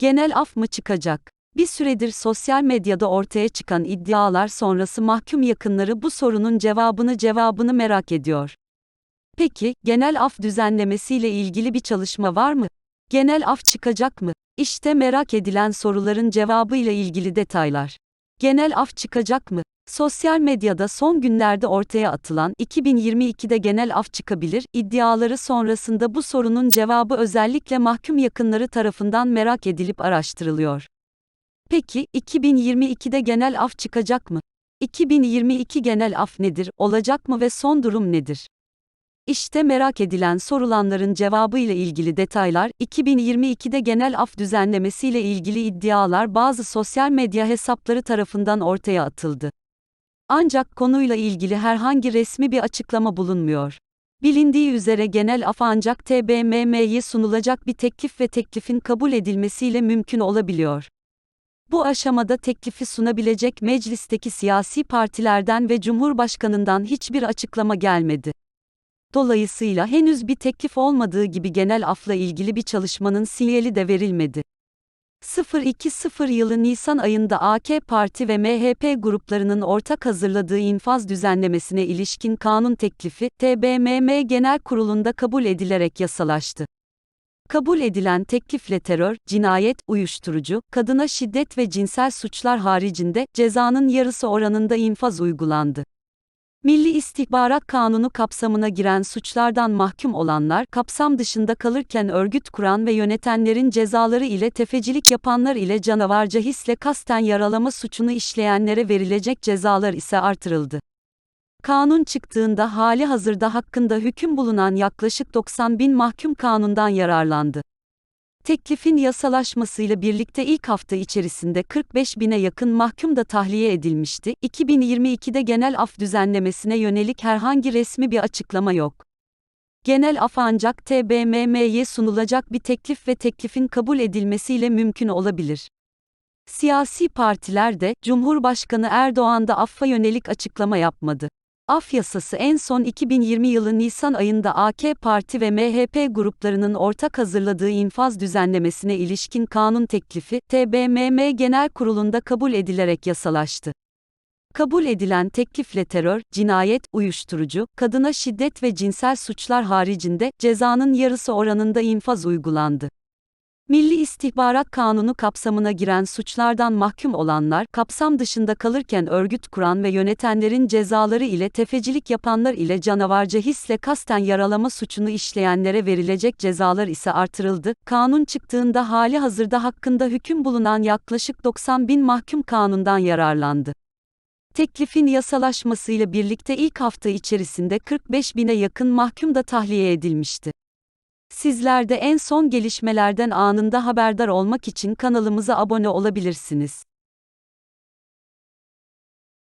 Genel af mı çıkacak? Bir süredir sosyal medyada ortaya çıkan iddialar sonrası mahkum yakınları bu sorunun cevabını cevabını merak ediyor. Peki, genel af düzenlemesiyle ilgili bir çalışma var mı? Genel af çıkacak mı? İşte merak edilen soruların cevabıyla ilgili detaylar. Genel af çıkacak mı? Sosyal medyada son günlerde ortaya atılan 2022'de genel af çıkabilir iddiaları sonrasında bu sorunun cevabı özellikle mahkum yakınları tarafından merak edilip araştırılıyor. Peki 2022'de genel af çıkacak mı? 2022 genel af nedir, olacak mı ve son durum nedir? İşte merak edilen sorulanların cevabı ile ilgili detaylar, 2022'de genel af düzenlemesiyle ilgili iddialar bazı sosyal medya hesapları tarafından ortaya atıldı. Ancak konuyla ilgili herhangi resmi bir açıklama bulunmuyor. Bilindiği üzere genel af ancak TBMM'ye sunulacak bir teklif ve teklifin kabul edilmesiyle mümkün olabiliyor. Bu aşamada teklifi sunabilecek meclisteki siyasi partilerden ve Cumhurbaşkanından hiçbir açıklama gelmedi. Dolayısıyla henüz bir teklif olmadığı gibi genel afla ilgili bir çalışmanın sinyali de verilmedi. 020 yılı Nisan ayında AK Parti ve MHP gruplarının ortak hazırladığı infaz düzenlemesine ilişkin kanun teklifi, TBMM Genel Kurulu'nda kabul edilerek yasalaştı. Kabul edilen teklifle terör, cinayet, uyuşturucu, kadına şiddet ve cinsel suçlar haricinde cezanın yarısı oranında infaz uygulandı. Milli İstihbarat Kanunu kapsamına giren suçlardan mahkum olanlar, kapsam dışında kalırken örgüt kuran ve yönetenlerin cezaları ile tefecilik yapanlar ile canavarca hisle kasten yaralama suçunu işleyenlere verilecek cezalar ise artırıldı. Kanun çıktığında hali hazırda hakkında hüküm bulunan yaklaşık 90 bin mahkum kanundan yararlandı. Teklifin yasalaşmasıyla birlikte ilk hafta içerisinde 45 bine yakın mahkum da tahliye edilmişti. 2022'de genel af düzenlemesine yönelik herhangi resmi bir açıklama yok. Genel af ancak TBMM'ye sunulacak bir teklif ve teklifin kabul edilmesiyle mümkün olabilir. Siyasi partiler de, Cumhurbaşkanı Erdoğan da affa yönelik açıklama yapmadı. Af yasası en son 2020 yılı Nisan ayında AK Parti ve MHP gruplarının ortak hazırladığı infaz düzenlemesine ilişkin kanun teklifi, TBMM Genel Kurulu'nda kabul edilerek yasalaştı. Kabul edilen teklifle terör, cinayet, uyuşturucu, kadına şiddet ve cinsel suçlar haricinde cezanın yarısı oranında infaz uygulandı. Milli İstihbarat Kanunu kapsamına giren suçlardan mahkum olanlar, kapsam dışında kalırken örgüt kuran ve yönetenlerin cezaları ile tefecilik yapanlar ile canavarca hisle kasten yaralama suçunu işleyenlere verilecek cezalar ise artırıldı. Kanun çıktığında hali hazırda hakkında hüküm bulunan yaklaşık 90 bin mahkum kanundan yararlandı. Teklifin yasalaşmasıyla birlikte ilk hafta içerisinde 45 bine yakın mahkum da tahliye edilmişti. Sizler de en son gelişmelerden anında haberdar olmak için kanalımıza abone olabilirsiniz.